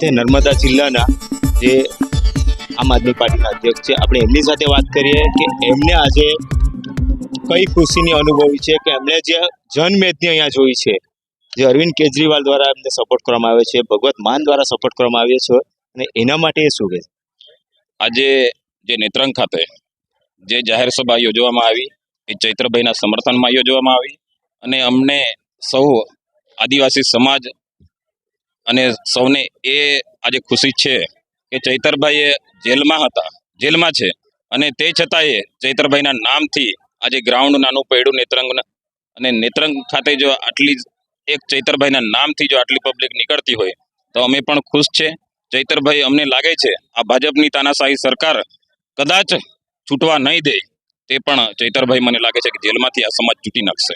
તે નર્મદા જિલ્લાના જે આમ આદમી પાર્ટીના અધ્યક્ષ છે. આપણે એમની સાથે વાત કરીએ કે એમને આજે કઈ ખુશીની અનુભવી છે કે એમણે જે જનમેદની અહીંયા જોઈ છે, જે અરવિંદ કેજરીવાલ દ્વારા એમને સપોર્ટ કરવામાં આવ્યો છે, ભગવત માન દ્વારા સપોર્ટ કરવામાં આવ્યો છે અને એના માટે એ શું કહે આજે જે નેત્રંગ ખાતે જે જાહેર સભા યોજવામાં આવી, એ ચૈત્રભાઈના સમર્થનમાં યોજવામાં આવી અને અમને સૌ આદિવાસી સમાજ અને સૌને એ આજે ખુશી છે કે ચૈતરભાઈ જેલમાં હતા, જેલમાં છે. અને તે છતાંય ચૈતરભાઈના નામથી આજે ગ્રાઉન્ડ નાનું પૈડું નેત્રંગ અને નેત્રંગ ખાતે જો આટલી એક ચૈતરભાઈના નામથી જો આટલી પબ્લિક નીકળતી હોય, તો અમે પણ ખુશ છે. ચૈતરભાઈ અમને લાગે છે, આ ભાજપની તાનાશાહી સરકાર કદાચ છૂટવા નહીં દે, તે પણ ચૈતરભાઈ મને લાગે છે કે જેલમાંથી આ સમાજ છૂટી નાખશે.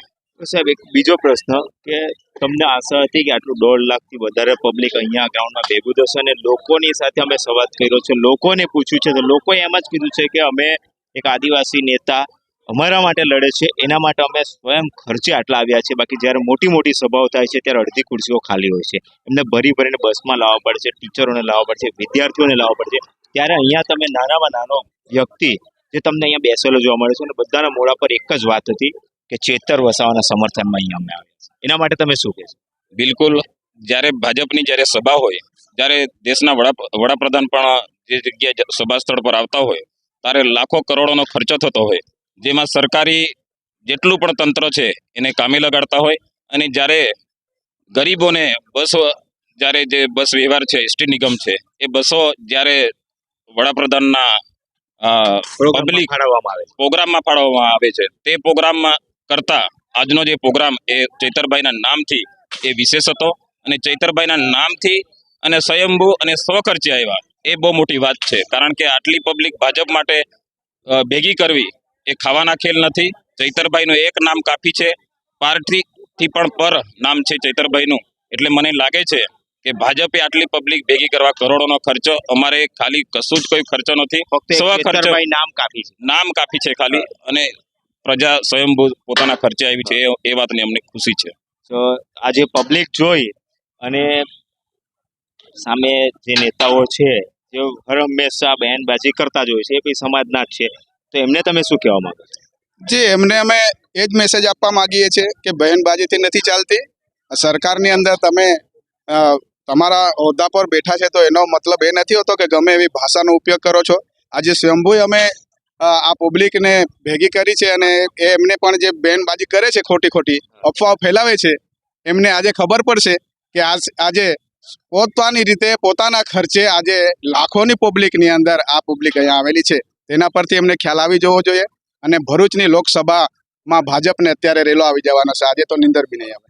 સાહેબ, એક બીજો પ્રશ્ન કે તમને આશા હતી કે આટલું દોઢ લાખથી વધારે પબ્લિક અહીંયા ગ્રાઉન્ડમાં ભેગું થશે અને લોકોની સાથે અમે સંવાદ કર્યો છે, લોકોને પૂછ્યું છે તો લોકોએ એમ જ કીધું છે કે અમે એક આદિવાસી નેતા અમારા માટે લડે છે, એના માટે અમે સ્વયં ખર્ચે આટલા આવ્યા છે, બાકી જ્યારે મોટી મોટી સભાઓ થાય છે ત્યારે અડધી ખુરશીઓ ખાલી હોય છે. એમને ભરી ભરીને બસમાં લાવવા પડશે ટીચરોને લાવવા પડશે વિદ્યાર્થીઓને લાવવા પડે છે. ત્યારે અહીંયા તમે નાનામાં નાનો વ્યક્તિ જે તમને અહીંયા બેસેલો જોવા મળે છે અને બધાના મોઢા પર એક જ વાત હતી કે ચેતર વસાવાના સમર્થનમાં અહીંયા અમે આવ્યા એના માટે તમે શું કહેશો? બિલકુલ. જ્યારે ભાજપની જ્યારે સભા હોય જ્યારે દેશના વડા વડાપ્રધાન પણ જે જગ્યાએ સભા સ્થળ પર આવતા હોય ત્યારે લાખો કરોડોનો ખર્ચો થતો હોય જેમાં સરકારી જેટલું પણ તંત્ર છે એને કામે લગાડતા હોય અને જ્યારે ગરીબોને બસ જ્યારે જે બસ વ્યવહાર છે એસટી નિગમ છે એ બસો જ્યારે વડાપ્રધાનના પબ્લિક પ્રોગ્રામમાં ફાળવવામાં આવે છે. તે પ્રોગ્રામમાં કરતા આજનો જે પ્રોગ્રામ એ ચૈતરભાઈના નામથી એ વિશેષ હતો અને ચૈતરભાઈના નામથી અને સ્વયંભૂ અને સ્વખર્ચે આવ્યા. એ બહુ મોટી વાત છે. કારણ કે આટલી પબ્લિક ભાજપ માટે ભેગી કરવી એ ખાવાના ખેલ નથી. ચૈતરભાઈનું એક નામ કાફી છે. પાર્ટીથી પણ પર નામ છે ચૈતરભાઈનું. એટલે મને લાગે છે કે ભાજપે આટલી પબ્લિક ભેગી કરવા કરોડોનો ખર્ચો અમારે ખાલી કશું જ કોઈ ખર્ચો નથી. નામ કાફી છે. નામ કાફી છે ખાલી. અને પ્રજા સ્વયંભૂ પોતાના ખર્ચે આવી છે એ- એ વાતની અમને ખુશી છે. તો આજે પબ્લિક જોઈ અને સામે જે નેતાઓ છે જે હર હંમેશા બહેનબાજી કરતા જ હોય છે એ બી સમાજના જ છે. તો એમને તમે શું કહેવા માંગો છો? જી એમને અમે એ જ મેસેજ આપવા માંગીએ છીએ કે બહેનબાજીથી નથી ચાલતી. સરકારની અંદર તમે તમારા હોદ્દા પર બેઠા છે તો એનો મતલબ એ નથી હોતો કે ગમે એવી ભાષાનો ઉપયોગ કરો છો. આજે સ્વયંભૂ અમે આ પબ્લિકને ભેગી કરી છે અને એ એમને પણ જે બેનબાજી કરે છે ખોટી ખોટી અફવાઓ ફેલાવે છે એમને આજે ખબર પડશે કે આજ પોતાની રીતે પોતાના ખર્ચે આજે લાખોની પબ્લિકની અંદર આ પબ્લિક અહીંયા આવેલી છે. તેના પરથી એમને ખ્યાલ આવી જવો જોઈએ અને ભરૂચની લોકસભામાં ભાજપને અત્યારે રેલો આવી જવાનો છે. આજે તો નિંદર બી નહીં આવે.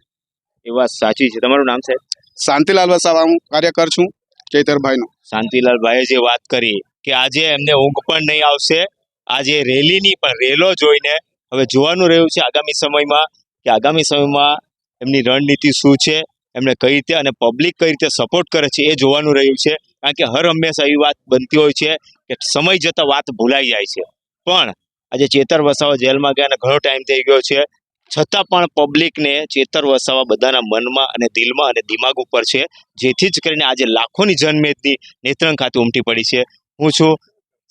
એ વાત સાચી છે. તમારું નામ સાહેબ? શાંતિલાલ વસાવા હું કાર્યકર છું ચૈતરભાઈનો. શાંતિલાલભાઈએ જે વાત કરી કે આજે એમને ઊંઘ પણ નહીં આવશે આજે રેલીની પણ રેલો જોઈને હવે જોવાનું રહ્યું છે આગામી સમયમાં કે આગામી સમયમાં એમની રણનીતિ શું છે, એમને કઈ રીતે અને પબ્લિક કઈ રીતે સપોર્ટ કરે છે એ જોવાનું રહ્યું છે. કારણ કે હર હંમેશા એવી વાત બનતી હોય છે કે સમય જતાં વાત ભૂલાઈ જાય છે. પણ આજે ચેતર વસાવા જેલમાં ગયા અને ઘણો ટાઈમ થઈ ગયો છે. છતાં પણ પબ્લિકને ચેતર વસાવા બધાના મનમાં અને દિલમાં અને દિમાગ ઉપર છે. જેથી જ કરીને આજે લાખોની જનમેદની નેત્રંગ ખાતે ઉમટી પડી છે. હું છું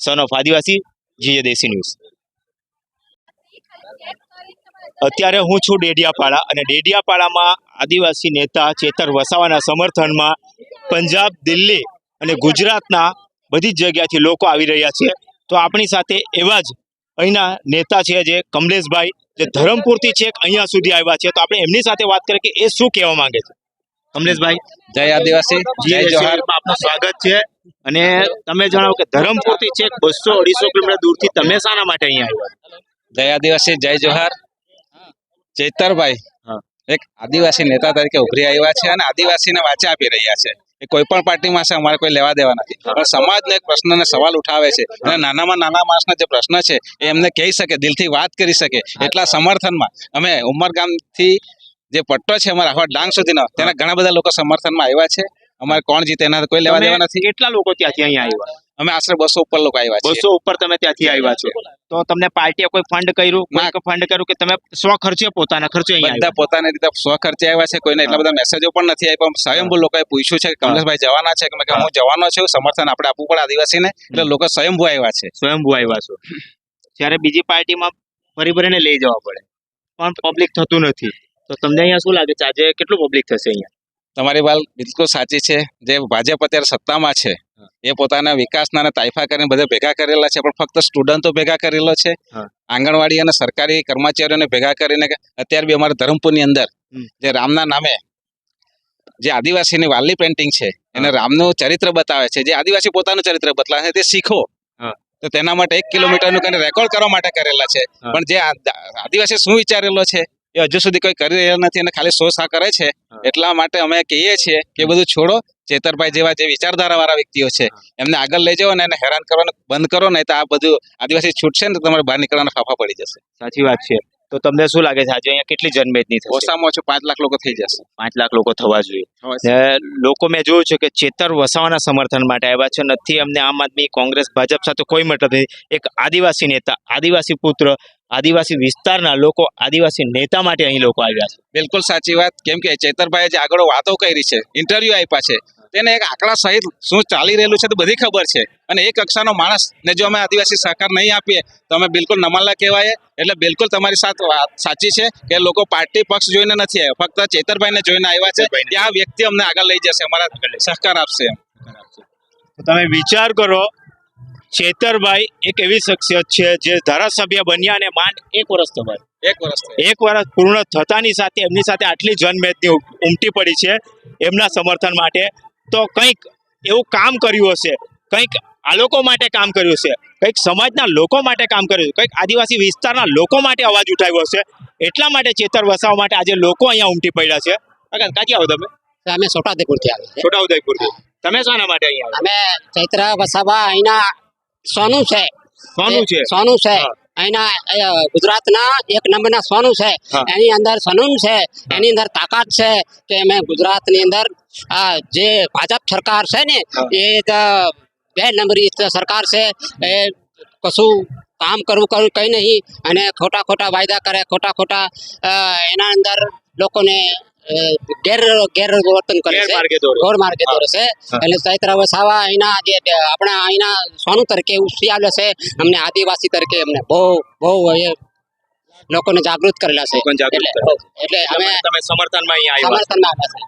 સન ઓફ આદિવાસી જીએ દેશી ન્યૂઝ અત્યારે હું છું ડેડિયાપાડા અને ડેડિયાપાડામાં આદિવાસી નેતા ચેતર વસાવાના સમર્થનમાં પંજાબ દિલ્હી અને ગુજરાતના બધી જ જગ્યાથી લોકો આવી રહ્યા છે. તો આપણી સાથે એવા જ અહીંના નેતા છે જે કમલેશભાઈ જે ધરમપુરથી છેક અહીંયા સુધી આવ્યા છે. તો આપણે એમની સાથે વાત કરીએ કે એ શું કહેવા માંગે છે? કમલેશભાઈ જય આદિવાસી જય જોહાર આપનું સ્વાગત છે. અને તમે જણાવો કે ધરમપુરથી છેક બસો અઢીસો કિલોમીટર દૂરથી તમે શાના માટે અહીંયા આવ્યા? જય આદિવાસી જય જોહાર ચૈતરભાઈ એક આદિવાસી નેતા તરીકે ઉભરી આવ્યા છે અને આદિવાસીને વાચા આપી રહ્યા છે એ કોઈ પણ પાર્ટીમાં છે અમારે કોઈ લેવા દેવા નથી. પણ સમાજનો એક પ્રશ્નને સવાલ ઉઠાવે છે અને નાનામાં નાના માણસના જે પ્રશ્ન છે એ એમને કહી શકે દિલથી વાત કરી શકે એટલા સમર્થનમાં. અમે ઉમરગામથી જે પટ્ટો છે અમારા આખા ડાંગ સુધીનો તેના ઘણા બધા લોકો સમર્થનમાં આવ્યા છે. અમારે કોણ જીતે? એના કોઈ લેવા દેવા નથી. કેટલા લોકો ત્યાંથી અહીંયા આવ્યા? અમે આશરે બસો ઉપર લોકો આવ્યા છે બસો ઉપર તમે ત્યાંથી આવ્યા છો. તો તમને પાર્ટીએ કોઈ ફંડ કર્યું. કોઈ ફંડ કર્યું કે તમે સ્વ ખર્ચે પોતાના ખર્ચે અહીંયા બધા પોતાના રીતે સ્વ ખર્ચે આવ્યા છે. કોઈને એટલા બધા મેસેજો પણ નથી આપ્યા. પણ સ્વયંભૂ લોકોએ પૂછ્યું છે કે કમલેશભાઈ જવાના છે? કે મેં હું જવાનો છું. સમર્થન આપણે આપવું પડે આદિવાસીને. એટલે લોકો સ્વયંભૂ આવ્યા છે. સ્વયંભૂ આવ્યા છો. જ્યારે બીજી પાર્ટીમાં ફરી ભરીને લઈ જવા પડે. પણ પબ્લિક થતું નથી. તો તમને અહીંયા શું લાગે છે? આજે કેટલું પબ્લિક થશે અહીંયા? તમારી વાત બિલકુલ સાચી છે. જે ભાજપ અત્યારે સત્તામાં છે એ પોતાના વિકાસના તાઇફા કરીને બધા ભેગા કરેલા છે પણ ફક્ત સ્ટુડન્ટો ભેગા કરેલો છે. આંગણવાડી અને સરકારી કર્મચારીઓને ભેગા કરીને અત્યારે બી અમારા ધરમપુરની અંદર જે રામના નામે જે આદિવાસીની વાલી પેન્ટિંગ છે એને રામનું ચરિત્ર બતાવે છે. જે આદિવાસી પોતાનું ચરિત્ર બતાવે છે તે શીખો. તો તેના માટે એક કિલોમીટરનું કરીને રેકોર્ડ કરવા માટે કરેલા છે. પણ જે આદિવાસી શું વિચારેલો છે એ હજુ સુધી કોઈ કરી રહ્યા નથી અને ખાલી શોષા કરે છે. એટલા માટે અમે કહીએ છીએ કે બધું છોડો. ચેતરભાઈ જેવા જે વિચારધારા વાળા વ્યક્તિઓ છે એમને આગળ લઈ જાઓ ને એને હેરાન કરવાનું બંધ કરો નહીં તો આ બધું આદિવાસી છૂટશે ને તમારે બહાર નીકળવાના ફાફા પડી જશે. સાચી વાત છે. તો તમને શું લાગે છે આજે અહીંયા કેટલી જનમેદની થશે? ઓછામાં ઓછું પાંચ લાખ લોકો થઈ જશે. પાંચ લાખ લોકો થવા જોઈએ. લોકો મેં જોયું છે કે ચેતર વસાવાના સમર્થન માટે આવ્યા છે. નથી અમને આમ આદમી કોંગ્રેસ ભાજપ સાથે કોઈ મતલબ નથી. એક આદિવાસી નેતા આદિવાસી પુત્ર આદિવાસી વિસ્તારના લોકો આદિવાસી નેતા માટે અહીં લોકો આવ્યા છે. બિલકુલ સાચી વાત. કેમ કે ચેતરભાઈએ જે આગળ વાતો કરી છે ઇન્ટરવ્યુ આપ્યા છે તેને એક આંકડા સહિત શું ચાલી રહેલું છે તો બધી ખબર છે. અને એક કક્ષાનો માણસ ને જો અમે આદિવાસી સહકાર નહીં આપીએ તો અમે બિલકુલ નમાલા કહેવાય. એટલે બિલકુલ તમારી સાથે વાત સાચી છે કે લોકો પાર્ટી પક્ષ જોઈને નથી આવ્યા ફક્ત ચેતરભાઈને જોઈને આવ્યા છે ત્યાં આ વ્યક્તિ અમને આગળ લઈ જશે અમારા સહકાર આપશે તમે વિચાર કરો ચેતરભાઈ એક એવી શખ્સિયત છે જે ધારાસભ્ય બન્યા અને માંડ એક વર્ષ થવાય એક વર્ષ એક વર્ષ પૂર્ણ થતાની સાથે એમની સાથે આટલી જનમેદની ઉમટી પડી છે એમના સમર્થન માટે. તો કંઈક એવું કામ કર્યું હશે કંઈક આ લોકો માટે કામ કર્યું છે કંઈક સમાજના લોકો માટે કામ કર્યું છે કંઈક આદિવાસી વિસ્તારના લોકો માટે અવાજ ઉઠાવ્યો હશે એટલા માટે ચેતર વસાવવા માટે આજે લોકો અહીંયા ઉમટી પડ્યા છે. કાંથી આવો તમે? અમે છોટાઉદેપુરથી આવ્યા છીએ. છોટાઉદેપુરથી. તમે શાના માટે અહીંયા અમે ચૈત્ર વસાવા અહીંના સોનું છે. સોનું છે. સોનું છે. એના ગુજરાતના એક નંબરના સોનું છે. એની અંદર સનૂન છે. એની અંદર તાકાત છે કે અમે ગુજરાતની અંદર જે ભાજપ સરકાર છે ને એ બે નંબરી સરકાર છે. એ કશું કામ કરવું કરવું કઈ નહીં. અને ખોટા ખોટા વાયદા કરે ખોટા ખોટા એના અંદર લોકોને અ, ગેર ગેરવર્તન કરે છે. ગોળ માર્ગે દોરે છે. એટલે ચૈત્ર વસાવા અહીંના જે આપણા અહીંના સોનું તરીકે ઉછરી આવ્યો છે. અમને આદિવાસી તરીકે અમને બહુ બહુ એ લોકોને જાગૃત કરેલા છે. એટલે અમે તમે સમર્થનમાં અહીંયા આવ્યા સમર્થનમાં આવ્યા છે.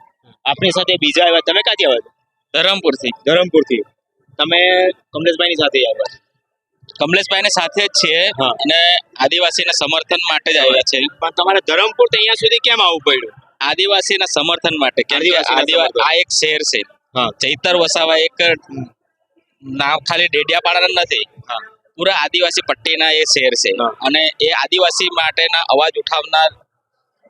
આપણી સાથે બીજા આવ્યા. તમે ક્યાંથી આવ્યા ધરમપુરથી. ધરમપુરથી. તમે કમલેશભાઈની સાથે આવ્યા કમલેશભાઈ ને સાથે જ છે અને અને આદિવાસીના સમર્થન માટે જ આવ્યા છે પણ તમારે ધરમપુર અહીંયા સુધી કેમ આવવું પડ્યું? આદિવાસીના સમર્થન માટે કેમ કે આદિવાસી આ એક શહેર છે. ચૈતર વસાવા એક નામ ખાલી ડેડિયાપાડાના નથી. પૂરા આદિવાસી પટ્ટીના એ શહેર છે. અને એ આદિવાસી માટેના અવાજ ઉઠાવનાર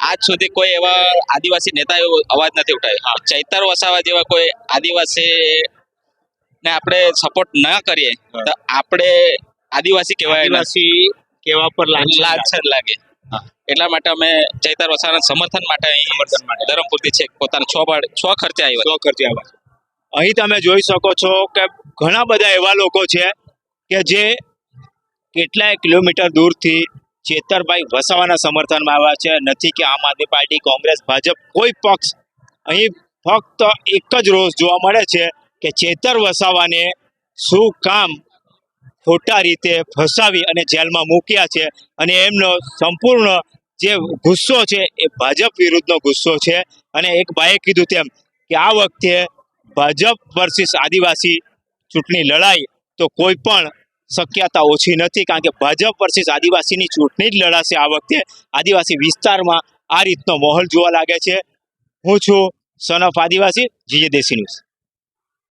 આજ સુધી કોઈ એવા આદિવાસી નેતા એવો અવાજ નથી ઉઠાવ્યો. ચૈતર વસાવા જેવા કોઈ આદિવાસી ને આપણે સપોર્ટ ન કરીએ તો આપણે આદિવાસી કહેવાય. આદિવાસી કેવા પર લાજ લાગે. એટલા માટે અમે ચૈતર વસાવાના સમર્થન માટે અહીં સમર્થન માટે. ધરમપુરથી છે પોતાના છ ભાડ છ ખર્ચે આવ્યા. છ ખર્ચે આવ્યા અહીં તમે જોઈ શકો છો કે ઘણા બધા એવા લોકો છે કે જે કેટલાય કિલોમીટર દૂરથી ચેતરભાઈ વસાવાના સમર્થનમાં આવ્યા છે. નથી કે આમ આદમી પાર્ટી કોંગ્રેસ ભાજપ કોઈ પક્ષ. અહીં ફક્ત એક જ રોષ જોવા મળે છે કે ચેતર વસાવાને શું કામ ખોટા રીતે ફસાવી અને જેલમાં મૂક્યા છે અને એમનો સંપૂર્ણ જે ગુસ્સો છે એ ભાજપ વિરુદ્ધનો ગુસ્સો છે. અને એક ભાઈએ કીધું તેમ કે આ વખતે ભાજપ વર્સિસ આદિવાસી ચૂંટણી લડાઈ તો કોઈ પણ શક્યતા ઓછી નથી. કારણ કે ભાજપ વર્સિસ આદિવાસીની ચૂંટણી જ લડાશે આ વખતે. આદિવાસી વિસ્તારમાં આ રીતનો માહોલ જોવા લાગે છે. હું છું son of Adivasi, GJ Desi news